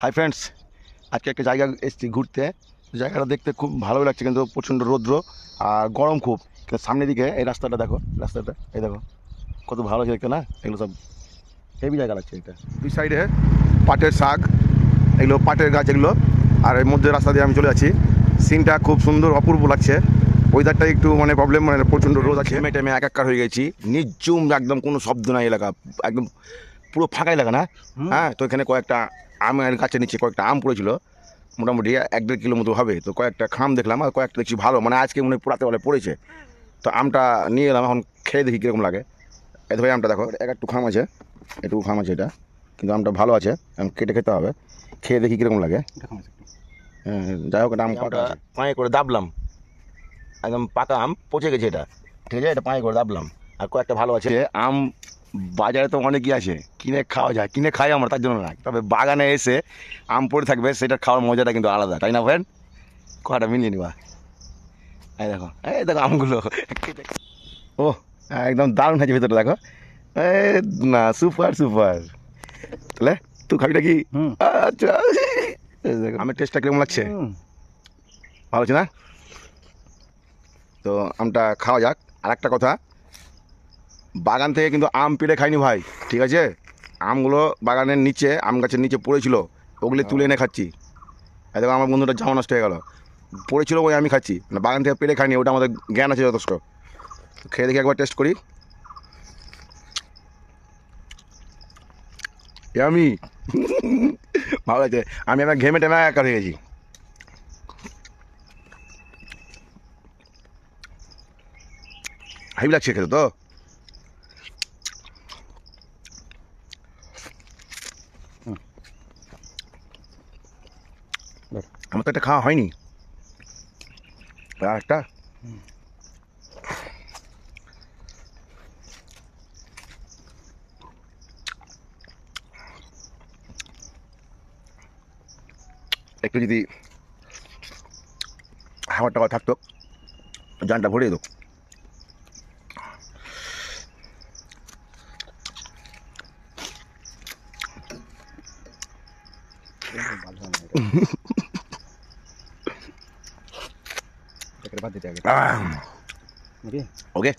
Hi friends আজকে একটা জায়গা এসেছি ঘুরতে। জায়গাটা দেখতে খুব ভালো লাগছে কিন্তু প্রচণ্ড রৌদ্র আর গরম খুব। কিন্তু সামনের দিকে এই রাস্তাটা দেখো রাস্তাটা এই দেখো কত ভালো লাগছে দেখতে না? এগুলো সব হেভি জায়গা লাগছে এটা। দুই সাইডে পাটের শাক এগুলো পাটের গাছ এগুলো। আর এর মধ্যে রাস্তা দিয়ে আমি চলে যাচ্ছি। সিনটা খুব সুন্দর অপূর্ব লাগছে। ওয়েদারটা একটু মানে প্রবলেম মানে প্রচণ্ড রোদ আছে। মেটে আমি একাকার হয়ে গেছি। নির্জুম একদম কোনো শব্দ নাই এলাকা। একদম পুরো ফাঁকা এলাকা না? হ্যাঁ তো এখানে কয়েকটা আমের গাছের নিচে কয়েকটা আম পড়েছিল মোটামুটি এক দেড় কিলো মতো হবে। তো কয়েকটা খাম দেখলাম আর কয়েকটা দেখছি ভালো মানে আজকে মনে হয় পুরাতে বলে পড়েছে। তো আমটা নিয়ে এলাম এখন খেয়ে দেখি কীরকম লাগে। এত ভাই আমটা দেখো এক একটু খাম আছে একটু খাম আছে এটা কিন্তু আমটা ভালো আছে আম কেটে খেতে হবে খেয়ে দেখি কীরকম লাগে। হ্যাঁ, যাই হোক এটা আম কাটা পায়ে করে দাবলাম। একদম পাকা আম পচে গেছে এটা। ঠিক আছে এটা পায়ে করে দাবলাম। আর কয়েকটা ভালো আছে। আম বাজারে তো অনেকই আছে কিনে খাওয়া যায়। কিনে খাই আমরা তার জন্য না তবে বাগানে এসে আম পড়ে থাকবে সেটা খাওয়ার মজাটা কিন্তু আলাদা তাই না ফ্রেন্ড কটা মিলিয়ে নিবা। এই দেখো এই দেখো আমগুলো। ও একদম দারুণ হয়েছে ভেতরে দেখো। না সুপার সুপার তাহলে তুই খাবিটা কি। আচ্ছা। দেখো, আমের টেস্টটা কেমন লাগছে? ভালো আছে না? তো আমটা খাওয়া যাক। আর একটা কথা বাগান থেকে কিন্তু আম পেড়ে খাইনি ভাই, ঠিক আছে? আমগুলো বাগানের নিচে, আম গাছের নিচে পড়েছিল, ওগুলো তুলে এনে খাচ্ছি। দেখো, আমার বন্ধুটা জামা নষ্ট হয়ে গেল। পড়েছিল ওই আমি খাচ্ছি মানে বাগান থেকে পেড়ে খাইনি, ওটা আমাদের জ্ঞান আছে যথেষ্ট। খেয়ে দেখি একবার টেস্ট করি। আমি ভালো আছে আমি আমার ঘেমে টেমে একা হয়ে গেছি। হাইব লাগছে খেতে তো? আমার তো একটা খাওয়া হয়নি। একটা? একটু যদি হাওয়া টাওয়া থাকতো জানটা ভরিয়ে দো ओके? ओके।